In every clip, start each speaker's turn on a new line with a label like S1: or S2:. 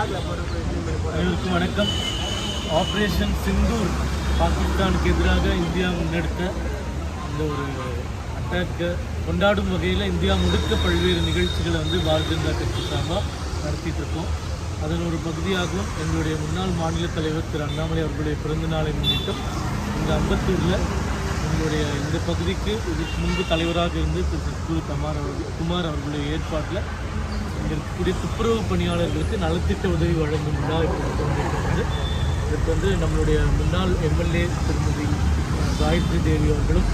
S1: அனைவருக்கும் வணக்கம். ஆப்ரேஷன் சிந்தூர் பாகிஸ்தானுக்கு எதிராக இந்தியா முன்னெடுத்த இந்த ஒரு அட்டாக்கை கொண்டாடும் வகையில் இந்தியா முழுக்க பல்வேறு நிகழ்ச்சிகளை வந்து பாரதிய ஜனதா கட்சி சார்பாக நடத்திட்டு இருக்கோம். அதன் ஒரு பகுதியாகவும் எங்களுடைய முன்னாள் மாநில தலைவர் திரு அண்ணாமலை அவர்களுடைய பிறந்த நாளை முன்னிட்டும் இந்த அம்பத்தூரில் எங்களுடைய இந்த பகுதிக்கு இதுக்கு முன்பு தலைவராக இருந்து திரு சத்குரு குமார் அவர்கள் குமார் அவர்களுடைய ஏற்பாட்டில் இருக்கக்கூடிய துப்புரவு பணியாளர்களுக்கு நலத்திட்ட உதவி வழங்கும் விழா இப்போ வந்து இதுக்கு வந்து நம்மளுடைய முன்னாள் எம்எல்ஏ திருமதி காயத்ரி தேவி அவர்களும்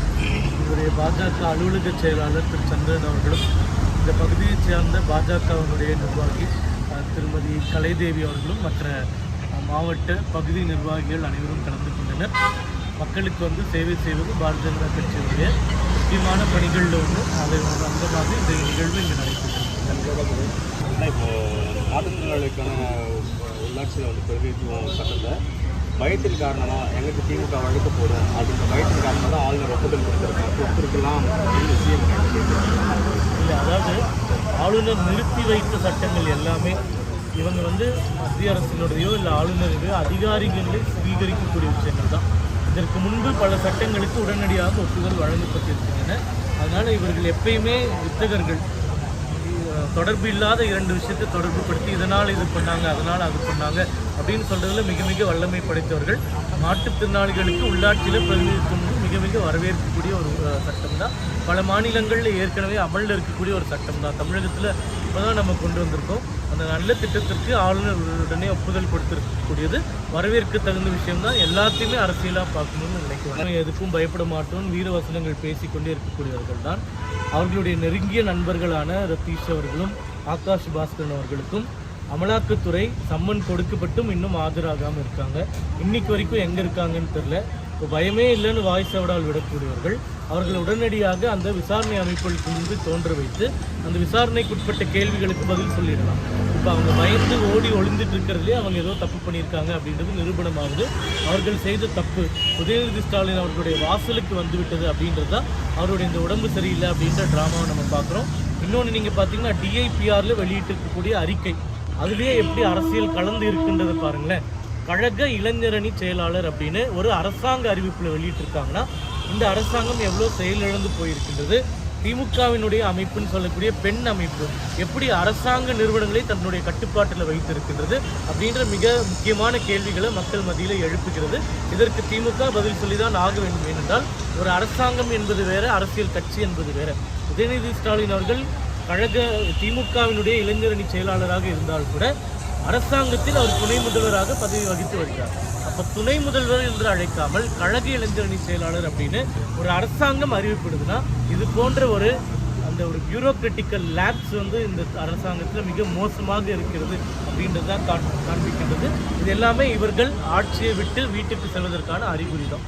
S1: இவருடைய பாஜக அலுவலக செயலாளர் திரு சந்திரன் அவர்களும் இந்த பகுதியைச் சேர்ந்த பாஜகவினுடைய நிர்வாகி திருமதி கலைதேவி அவர்களும் மற்ற மாவட்ட பகுதி நிர்வாகிகள் அனைவரும் கலந்து கொண்டனர். மக்களுக்கு வந்து சேவை செய்வது பாரதிய ஜனதா கட்சியினுடைய முக்கியமான பணிகளில் ஒன்று. அதை ஒரு அங்கமாக இந்த நிகழ்வு இங்கே நடைபெற்றது.
S2: ஆனால் இப்போ மாற்றுத்திறனாளிகளுக்கான உள்ளாட்சியில் வந்து பிரதிநிதித்துவம் சட்டத்தை பயத்தின் காரணமாக எங்களுக்கு திமுக வழக்கு போடும் அப்படின்ற பயத்தின் காரணமாக தான் ஆளுநர் ஒப்புதல் கொடுத்துருக்காங்க கொடுத்துருக்கலாம் அப்படின்னு சிஎம்
S1: இல்லை அதாவது ஆளுநர் நிறுத்தி வைத்த சட்டங்கள் எல்லாமே இவங்க வந்து மத்திய அரசினுடையோ இல்லை ஆளுநருடைய அதிகாரிகளே சுவீகரிக்கக்கூடிய விஷயங்கள் தான். இதற்கு முன்பு பல சட்டங்களுக்கு உடனடியாக ஒப்புதல் வழங்கப்பட்டிருக்கின்றன. அதனால் இவர்கள் எப்பயுமே வித்தகர்கள் தொடர்பு இல்லாத இரண்டு விஷயத்தை தொடர்புபடுத்தி இதனால் இது பண்ணாங்க அதனால் அது பண்ணாங்க அப்படின்னு சொல்கிறதுல மிக மிக வல்லமை படைத்தவர்கள். மாற்றுத்திறனாளிகளுக்கு உள்ளாட்சியில் பிரதிநிதித்துவம் மிக மிக வரவேற்கக்கூடிய ஒரு சட்டம் தான் பல மாநிலங்களில் ஏற்கனவே அமலில் இருக்கக்கூடிய ஒரு சட்டம் தான் தமிழகத்தில் இப்போ தான் நம்ம கொண்டு வந்திருக்கோம். அந்த நல்ல திட்டத்திற்கு ஆளுநர் உடனே ஒப்புதல் கொடுத்திருக்கக்கூடியது. வரவேற்க தகுந்த விஷயம் தான் எல்லாத்தையுமே அரசியலாக பார்க்கணும்னு நினைக்கிறோம். எதுக்கும் பயப்பட மாட்டோம் வீரவசனங்கள் பேசிக்கொண்டே இருக்கக்கூடியவர்கள் தான் அவர்களுடைய நெருங்கிய நண்பர்களான ரத்தீஷ் அவர்களும் ஆகாஷ் பாஸ்கரன் அவர்களுக்கும் அமலாக்கத்துறை சம்மன் கொடுக்கப்பட்டும் இன்னும் ஆஜராகாமல் இருக்காங்க. இன்னைக்கு வரைக்கும் எங்கே இருக்காங்கன்னு தெரில பயமே இல்லைன்னு வாய்ஸ் சவடால் விடக்கூடியவர்கள் அவர்கள் உடனடியாக அந்த விசாரணை அமைப்புகளுக்கு முன்பு தோன்ற வைத்து அந்த விசாரணைக்குட்பட்ட கேள்விகளுக்கு பதில் சொல்லிடலாம். இப்போ அவங்க பயந்து ஓடி ஒளிந்துட்டு இருக்கிறதுலே அவங்க ஏதோ தப்பு பண்ணியிருக்காங்க அப்படின்றது நிரூபணமாகுது. அவர்கள் செய்த தப்பு உதயநிதி ஸ்டாலின் அவர்களுடைய வாசலுக்கு வந்து விட்டது அப்படின்றது தான் அவருடைய இந்த உடம்பு சரியில்லை அப்படின்ற ட்ராமாவை நம்ம பார்க்குறோம். இன்னொன்று நீங்கள் பார்த்தீங்கன்னா டிஐபிஆரில் வெளியிட்டிருக்கக்கூடிய அறிக்கை. அதுலேயே எப்படி அரசியல் கலந்து இருக்குன்றதை பாருங்களேன். கழக இளைஞரணி செயலாளர் அப்படின்னு ஒரு அரசாங்க அறிவிப்பில் வெளியிட்டிருக்காங்கன்னா இந்த அரசாங்கம் எவ்வளோ செயலிழந்து போயிருக்கின்றது? திமுகவினுடைய அமைப்புன்னு சொல்லக்கூடிய பெண் அமைப்பு எப்படி அரசாங்க நிறுவனங்களை தன்னுடைய கட்டுப்பாட்டில் வைத்திருக்கின்றது அப்படின்ற மிக முக்கியமான கேள்விகளை மக்கள் மத்தியில் எழுப்புகிறது. இதற்கு திமுக பதில் சொல்லி தான் ஆக வேண்டும் ஏனென்றால் ஒரு அரசாங்கம் என்பது வேறு அரசியல் கட்சி என்பது வேறு. உதயநிதி ஸ்டாலின் அவர்கள் கழக திமுகவினுடைய இளைஞரணி செயலாளராக இருந்தால் கூட அரசாங்கத்தில் அவர் துணை முதல்வராக பதவி வகித்து வருகிறார். அப்போ துணை முதல்வர் என்று அழைக்காமல் கழக இளைஞரணி செயலாளர் அப்படின்னு ஒரு அரசாங்கம் அறிவிப்படுதுன்னா இது போன்ற ஒரு அந்த ஒரு பியூரோக்ராட்டிக்கல் லேப்ஸ் வந்து இந்த அரசாங்கத்தில் மிக மோசமாக இருக்கிறது அப்படின்றது தான் காண் காண்பிக்கின்றது. இது எல்லாமே இவர்கள் ஆட்சியை விட்டு வீட்டுக்கு செல்வதற்கான அறிகுறி தான்.